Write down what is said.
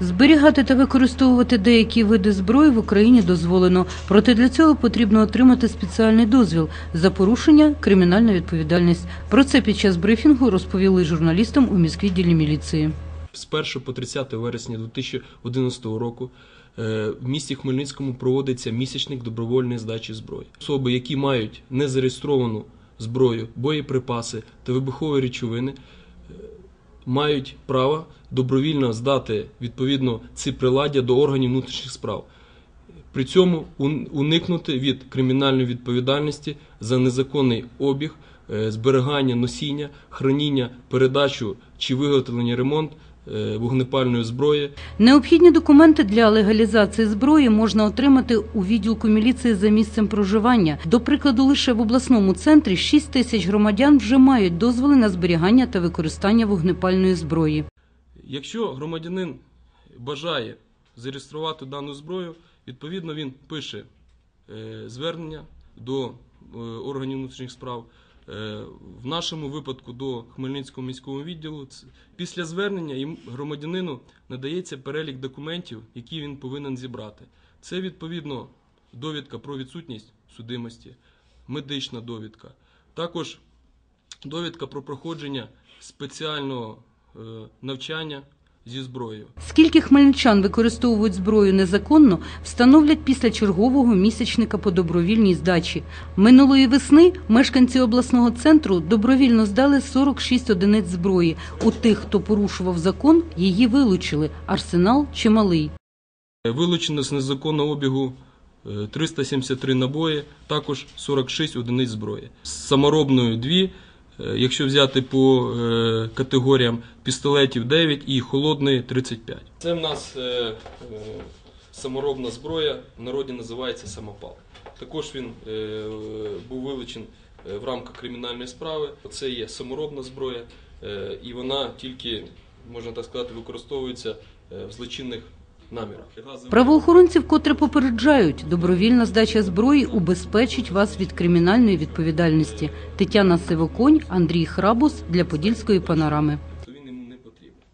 Зберігати та використовувати деякі види зброї в Україні дозволено, проте для цього потрібно отримати спеціальний дозвіл. За порушення кримінальна відповідальність. Про це під час брифінгу розповіли журналістам у міськвідділі міліції. З 1 по 30 вересня 2011 року е, в місті Хмельницькому проводиться місячник добровольної здачі зброї. Особи, які мають незареєстровану зброю, боєприпаси та вибухові речовини, мають право добровільно здати відповідно ці приладдя до органів внутрішніх справ. При цьому ун- уникнути від кримінальної відповідальності за незаконний обіг, е, зберігання, носіння, храніння, передачу чи виготовлення ремонт вогнепальної зброї Необхідні документи для легалізації зброї можна отримати у відділку міліції за місцем проживання. До прикладу, лише в обласному центрі 6 тисяч громадян вже мають дозволи на зберігання та використання вогнепальної зброї. Якщо громадянин бажає зареєструвати дану зброю, відповідно він пише е, звернення до е, органів внутрішніх справ. Е, В нашому випадку до Хмельницького міського відділу після звернення громадянину надається перелік документів, які він повинен зібрати. Це відповідно довідка про відсутність судимості, медична довідка, також довідка про проходження спеціального е, навчання зі зброєю. Скільки хмельничан використовують зброю незаконно, встановлять після чергового місячника по добровільній здачі. Минулої весни мешканці обласного центру добровільно здали 46 одиниць зброї. У тих, хто порушував закон, її вилучили. Арсенал чималий. Вилучено з незаконного обігу е, 373 набої, також 46 одиниць зброї. З саморобною 2, е, якщо взяти по е, категоріям пістолетів 9 і холодної 35. Це в нас е, е, саморобна зброя, в народі називається самопал. Також він е, був вилучен е, в рамках кримінальної справи. Це є саморобна зброя, е, і вона тільки, можна так сказати, використовується е, в злочинних намірах. Правоохоронці вкотре попереджають, добровільна здача зброї убезпечить вас від кримінальної відповідальності. Тетяна Сивоконь, Андрій Храбус для Подільської панорами.